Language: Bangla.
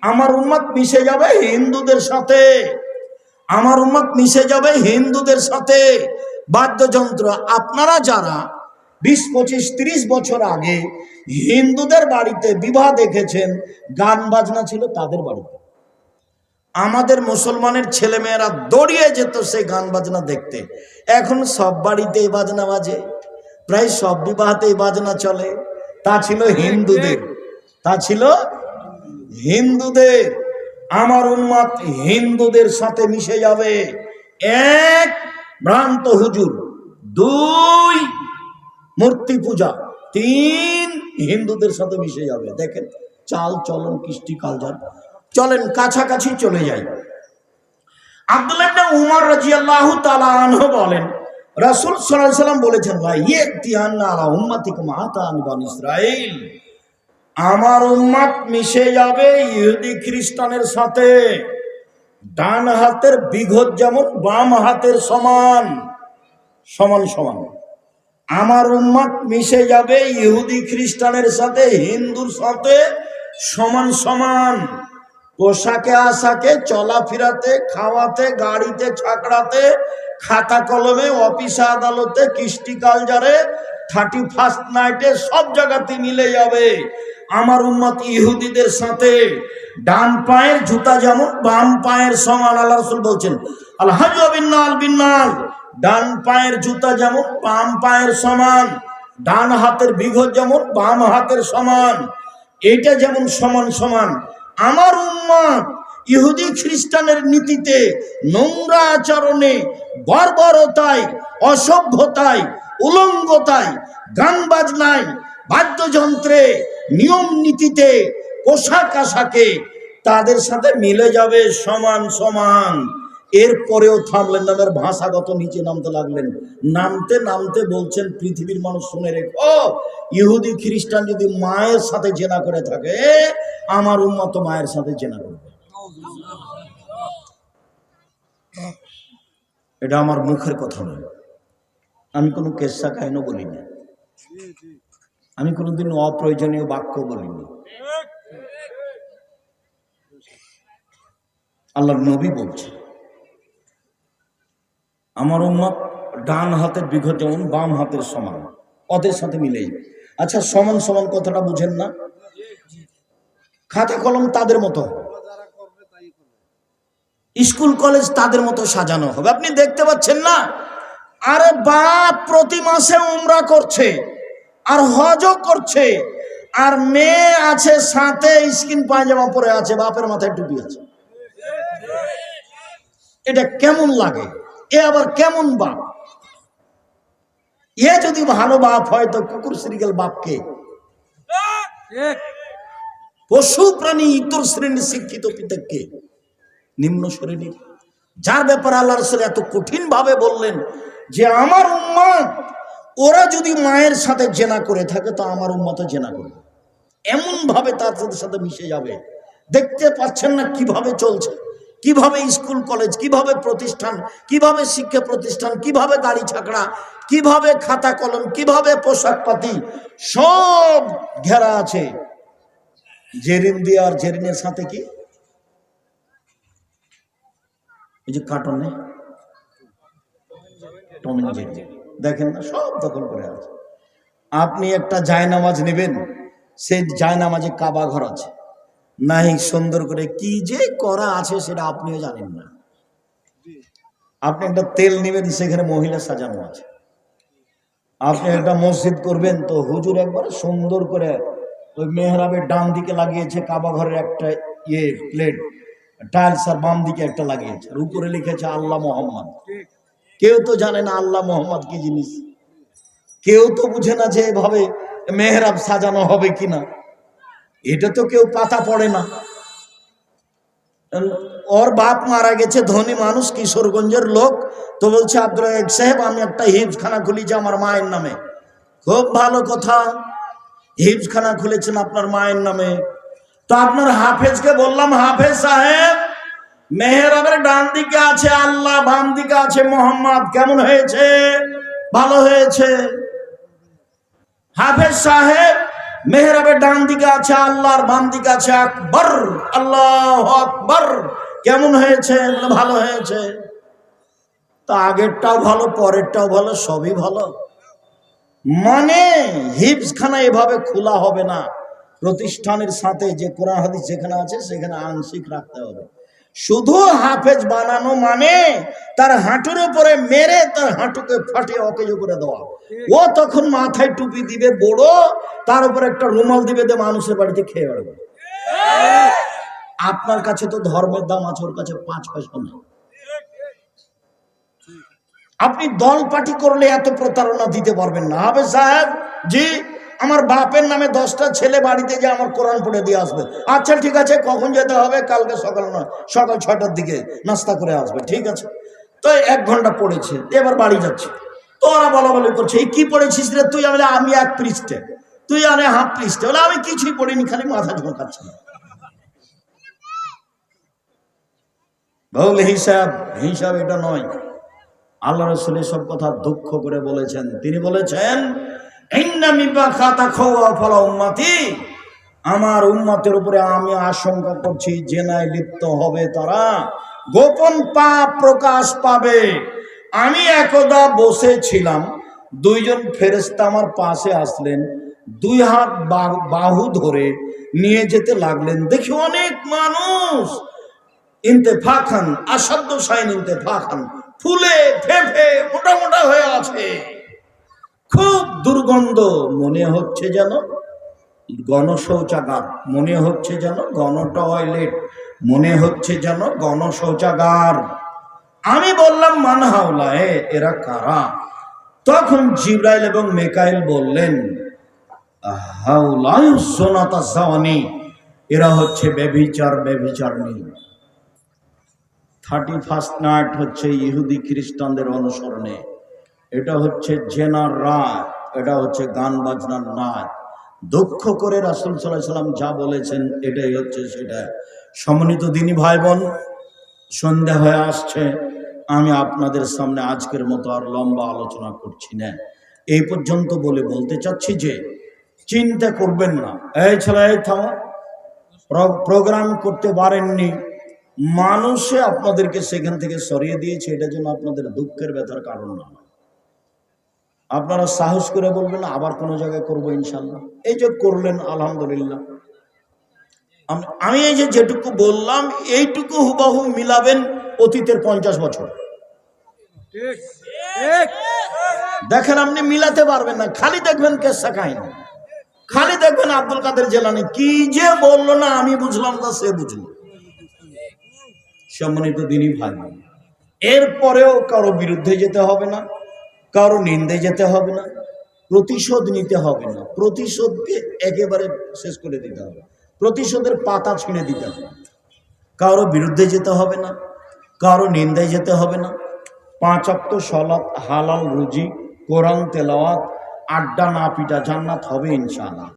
আমার উম্মত মিশে যাবে হিন্দুদের সাথে। আমার উম্মত মিশে যাবে হিন্দুদের সাথে। বাদ্যযন্ত্র, আপনারা যারা বিশ, পঁচিশ, তিরিশ বছর আগে হিন্দুদের বাড়িতে বিবাহ দেখেছেন, গান বাজনা ছিল তাদের বাড়িতে। আমাদের মুসলমানের ছেলেমেয়েরা দৌড়িয়ে যেত সেই গান বাজনা দেখতে। এখন সব বাড়িতে বাজনা বাজে। প্রায় সব বিবাহতে এই বাজনা চলে। তা ছিল হিন্দুদের। তা ছিল হিন্দুদের। আমার উন্মাদ হিন্দুদের সাথে মিশে যাবে। এক ভ্রান্ত হুজুর, দুই মূর্তি পূজা, তিন হিন্দুদের সাথে মিশে যাবে। দেখেন, চাল চলন, কৃষ্টি কালচার। চলেন, কাছাকাছি চলে যাই। আব্দুল্লাহ উমর রাদিয়াল্লাহু তাআলা আনহু বলেন রাসূল সাল্লাম বলেছেন, ভাই বানি ইসরাঈল। আমার উম্মত মিশে যাবে ইহুদি খ্রিস্টানের সাথে। ডান হাতের বিঘত যেমন, বাম হাতের সমান সমান সমান। আমার উম্মত মিশে যাবে ইহুদি খ্রিস্টানের সাথে, হিন্দুর সাথে, সমান সমান। পোশাকে আশাকে, চলাফেরাতে, খাওয়াতে, গাড়িতে, ছাকড়াতে খাতা কলমে, অফিসে আদালতে কৃষ্টি কালচারে থার্টি ফার্স্ট নাইটে সব জায়গাতে মিলে যাবে। আমার উম্মত ইহুদিদের সাথে ডান পায়ের জুতা যেমন, বাম পায়ের সমান আল্লাহ রসুল বলছেন আল্লাহ বিন্নাল বিন্নাল ডান পায়ের জুতা যেমন, বাম পায়ের সমান। ডান হাতের বিঘত যেমন, বাম হাতের সমান। এটা যেমন সমান সমান। আমার উম্মত ইহুদি খ্রিস্টানের নীতিতে নোংরা আচরণে বর্বরতায়, অসভ্যতায়, উলঙ্গতায় গান বাজনায় বাদ্যযন্ত্রে, নিয়ম নীতিতে পোশাক আশাকে তাদের সাথে মিলে যাবে সমান সমান। এরপরেও থামলেন এবার ভাষাগত নিচে নামতে লাগলেন। নামতে নামতে বলছেন, পৃথিবীর মানুষ শুনে রেখো, ইহুদি, খ্রিস্টান যদি মায়ের সাথে জেনা করে থাকে, আমার উন্মত মায়ের সাথে জেনা করবে। এটা আমার মুখের কথা নয়। আমি কোনো কেসা কাহিনও বলিনি। আমি কোনোদিন অপ্রয়োজনীয় বাক্য বলিনি। আল্লাহর নবী বলছে, আমার উম্মত ডান হাতের বিঘত যেমন বাম হাতের সমান। ওদের সাথে মিলে আচ্ছা সমান সমান কথাটা বুঝেন না। খাতা কলম তাদের মতো। স্কুল কলেজ তাদের মতো সাজানো হবে। আপনি দেখতে পাচ্ছেন না? আরে বাপ প্রতি মাসে উমরা করছে আর হজও করছে আর মেয়ে আছে সাথে স্কিন পায়জামা পরে আছে বাপের মাথায় টুপি আছে। এটা কেমন লাগে? এ আবার কেমন বাপ? এ যদি ভালো বাপ হয় তো কুকুর শ্রীগেল বাপকে? পশু প্রাণী ইতর শ্রেণির শিক্ষিত পিতাকে? নিম্ন শ্রেণির। যার ব্যাপারে আল্লাহ রসুল এত কঠিন ভাবে বললেন যে আমার উম্মত, ওরা যদি মায়ের সাথে জেনা করে থাকে, তো আমার উম্মত জেনা করবে। এমন ভাবে তাদের সাথে মিশে যাবে। দেখতে পাচ্ছেন না কীভাবে চলছে। কীভাবে স্কুল, কলেজ, কীভাবে প্রতিষ্ঠান, কীভাবে শিক্ষা প্রতিষ্ঠান, কীভাবে গাড়ি ছাকড়া কীভাবে খাতা কলম, কীভাবে পোশাক পাতি সব ঘেরা আছে। জেরিন দিয়ে আর জেরিনের সাথে কি? যে কার্টনে দেখেন না, সব দখল করে আছে। আপনি একটা জায়নামাজ নেবেন, সেই জায়নামাজে কাবা ঘর আছে। নাই সুন্দর করে কি যে করা আছে সেটা আপনিও জানেন না। আপনি একটা তেল নেবেন, সেখানে মহিলা সাজানো আছে। আপনি একটা মসজিদ করবেন, তো হুজুর একবার সুন্দর করে ওই মেহরাবের ডান দিকে লাগিয়েছে কাবা ঘরের একটা ইয়ে প্লেট টাইলস আর বাম দিকে একটা লাগিয়েছে আর উপরে লিখেছে আল্লাহ মোহাম্মদ। কেউ তো জানে না আল্লাহ মোহাম্মদ কি জিনিস। কেউ তো বুঝে না যে এভাবে মেহরাব সাজানো হবে কিনা। এটা তো কেউ পাতা পড়ে না। ওর বাপ মারা গেছে, ধনী মানুষ, কিশোরগঞ্জের লোক। তো বলছে আব্দুল রাজাক সাহেব, আমি একটা হিফখানা খুলিছি আমার মায়ের নামে। খুব ভালো কথা। হিফখানা খুলেছেন আপনার মায়ের নামে। তো আপনার হাফেজকে বললাম, হাফেজ সাহেব, মেহরাবের ডান দিকে আছে আল্লাহ বাম দিকে আছে মোহাম্মদ, কেমন হয়েছে? ভালো হয়েছে। হাফেজ সাহেব, মেহরাবের ডান দিকে আছে আল্লাহর বাম দিকে আছে আকবর। আল্লাহ আকবর, কেমন হয়েছে? ভালো হয়েছে। তা আগেরটাও ভালো, পরেরটাও ভালো, সবই ভালো। মানে হিপসখানা এভাবে খোলা হবে না। প্রতিষ্ঠানের সাথে যে কোরআন হাদিস যেখানে আছে, সেখানে আংশিক রাখতে হবে। শুধু হাফেজ বানানো মানে তার হাঁটুর উপরে মেরে তার হাঁটুকে ফাটিয়ে অকেজ করে দেওয়া। ও তখন মাথায় টুপি দিবে, বড়, তার উপর একটা রুমাল দিবে দিয়ে মানুষের বাড়িতে খেয়ে বেড়াবে। আপনার কাছে তো ধর্মের দাম আছে, ওর কাছে পাঁচ পয়সা নেই। আপনি দল পার্টি করলে এত প্রতারণা দিতে পারবেন না। হবে সাহেব, জি। আমার বাপের নামে দশটা ছেলে বাড়িতে যে আমার কোরআন পড়ে দিয়ে আসবে। আচ্ছা ঠিক আছে, কখন যেতে হবে? কালকে সকাল নয়, সকাল ছটার দিকে নাস্তা করে আসবে, ঠিক আছে? তো এক ঘণ্টা পড়েছে, এবার বাড়ি যাচ্ছে। তো ওরা বলা বলি করছে, এই কি পড়েছিস রে তুই? আমি আমি এক পৃষ্ঠে। তুই আরে হাফ পৃষ্ঠে। বলে, আমি কিছুই পড়িনি, খালি মাথা ঝোঁকাচ্ছি। বল হিসাব হিসাব এটা নয়। আল্লাহ রসুল সব কথা দুঃখ করে বলেছেন। তিনি বলেছেন "ইন্নামি বাখাতা খাওয়া ফলা উম্মাতি। আমার উম্মতের উপরে আমি আশঙ্কা করছি, জেনায় লিপ্ত হবে তারা। গোপন পাপ প্রকাশ পাবে। আমি একদা বসেছিলাম দুইজন ফেরেস্তা আমার পাশে আসলেন। দুই হাত বাহু ধরে নিয়ে যেতে লাগলেন। দেখি অনেক মানুষ। ইন্তেফাখান আসাধ্য সাইন ইন্তেফাখান। ফুলে ফেফে মোটা মোটা হয়ে আছে। খুব দুর্গন্ধ। মনে হচ্ছে যেন গণশৌচাগার। মনে হচ্ছে যেন গণ টয়লেট মনে হচ্ছে যেন গণশৌচাগার। আমি বললাম, মানহাওলা, এ, এরা কারা? তখন জিব্রাইল এবং মেকাইল বললেন হাউলাই সোনাতা এরা হচ্ছে বেভিচার বেভিচারনি থার্টি ফার্স্ট নাইট হচ্ছে ইহুদি খ্রিস্টানদের অনুসরণে। এটা হচ্ছে জেনার রাত এটা হচ্ছে গান বাজনার নাচ দুঃখ করে রাসুল সাল্লাহ সাল্লাম যা বলেছেন, এটাই হচ্ছে সেটা। সমন্বিত দিনী ভাই বোন সন্ধ্যা হয়ে আসছে, আমি আপনাদের সামনে আজকের মতো আর লম্বা আলোচনা করছি না। এই পর্যন্ত বলে বলতে চাচ্ছি যে, চিন্তা করবেন না। এই ছেলে, এই থামো। প্রোগ্রাম করতে পারেননি। মানুষে আপনাদেরকে সেখান থেকে সরিয়ে দিয়েছে, এটা যেন আপনাদের দুঃখের ব্যথার কারণ না হয়। আপনারা সাহস করে বলবেন, আবার কোনো জায়গায় করব ইনশাল্লাহ। এই যে করলেন, আলহামদুলিল্লাহ। আমি এই যে যেটুকু বললাম, এইটুকু হুবাহু মিলাবেন অতীতের পঞ্চাশ বছর। দেখেন, আপনি মিলাতে পারবেন না। খালি দেখবেন কেসা কাহিনী। খালি দেখবেন আব্দুল কাদের জেলানি। কি যে বলল না, আমি বুঝলাম তা সে বুঝলো। সম্মানিত দিনই ভাই, এরপরেও কারও বিরুদ্ধে যেতে হবে না। কারও নিন্দে যেতে হবে না, প্রতিশোধ নিতে হবে না। প্রতিশোধকে একেবারে শেষ করে দিতে হবে। প্রতিশোধের পাতা ছিঁড়ে দিতে হবে। কারও বিরুদ্ধে যেতে হবে না, কারও নিন্দে যেতে হবে না। পাঁচ অক্ত সলাৎ, হালাল রুজি, কোরআন তেলাওয়াত, আড্ডা না পিটা জান্নাত হবে ইনশাআল্লাহ।